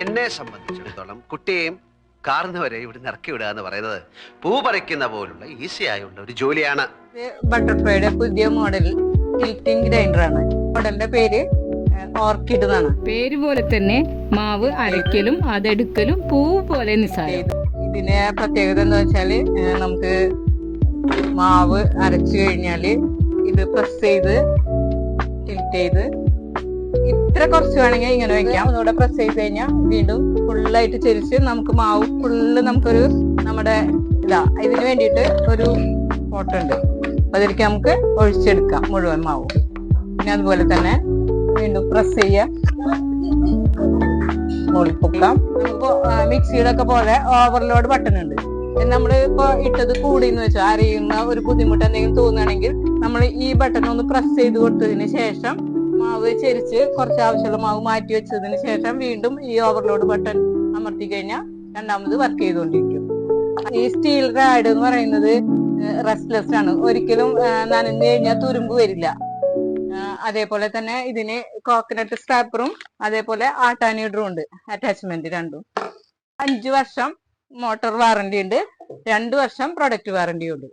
എന്നെ സംബന്ധിച്ചിടത്തോളം കുട്ടിയെയും കാർന്ന് വരെ ഇവിടെ ഇറക്കി വിടുക എന്ന് പറയുന്നത് പൂ പറിക്കുന്ന പോലുള്ള ഈസി ആയുള്ള ഒരു ജോലിയാണ്. ബട്ടർഫ്ലൈയുടെ പുതിയ മോഡൽ ടിൽറ്റിംഗ് ഗ്രൈൻഡർ ആണ് മോഡലിന്റെ പേര് ഓർക്കിഡ് എന്നാണ് പേര് പോലെ തന്നെ മാവ് അരയ്ക്കലും അതെടുക്കലും പൂ പോലെ നിസ്സാരം. ഇതിന്റെ പ്രത്യേകത എന്ന് വെച്ചാൽ നമുക്ക് മാവ് അരച്ചു കഴിഞ്ഞാൽ ഇത് പ്രസ് ചെയ്ത് ടിൽറ്റ് ചെയ്ത് ഇത്ര കുറച്ച് വേണമെങ്കിൽ ഇങ്ങനെ വെക്കാം. ഒന്നുകൂടെ പ്രസ് ചെയ്ത് കഴിഞ്ഞാൽ വീണ്ടും ഫുള്ളായിട്ട് ചെരിച്ച് നമുക്ക് മാവ് ഫുള്ള് നമുക്കൊരു നമ്മുടെ ഇതാ ഇതിന് വേണ്ടിയിട്ട് ഒരു ഫോട്ടോ ഉണ്ട്. അതിലേക്ക് നമുക്ക് ഒഴിച്ചെടുക്കാം മുഴുവൻ മാവ്. പിന്നെ അതുപോലെ തന്നെ വീണ്ടും പ്രസ് ചെയ്യാം. മുളിപ്പൊക്കാം പൊക്കാം. ഇപ്പൊ മിക്സിയുടെ ഒക്കെ പോലെ ഓവർലോഡ് ബട്ടൺ ഉണ്ട്. നമ്മൾ ഇപ്പൊ ഇട്ടത് കൂടി എന്ന് വെച്ചാൽ അറിയുന്ന ഒരു ബുദ്ധിമുട്ട് എന്തെങ്കിലും തോന്നുകയാണെങ്കിൽ നമ്മൾ ഈ ബട്ടൺ ഒന്ന് പ്രസ് ചെയ്ത് കൊടുത്തതിന് ശേഷം മാവ് ചെരിച്ച് കുറച്ച് ആവശ്യമുള്ള മാവ് മാറ്റി വെച്ചതിന് ശേഷം വീണ്ടും ഈ ഓവർലോഡ് ബട്ടൺ അമർത്തി കഴിഞ്ഞാൽ രണ്ടാമത് വർക്ക് ചെയ്തുകൊണ്ടിരിക്കും. ഈ സ്റ്റീൽ റാഡ് എന്ന് പറയുന്നത് റെസ്റ്റ്ലെസ് ആണ്. ഒരിക്കലും നനഞ്ഞു കഴിഞ്ഞാൽ തുരുമ്പ് വരില്ല. അതേപോലെ തന്നെ ഇതിന് കോക്കനട്ട് സ്ട്രാപ്പറും അതേപോലെ ആട്ടാനീഡറും ഉണ്ട് അറ്റാച്ച്മെന്റ് രണ്ടും. അഞ്ചു വർഷം മോട്ടോർ വാറണ്ടി ഉണ്ട്. രണ്ടു വർഷം പ്രൊഡക്റ്റ് വാറന്റി ഉണ്ട്.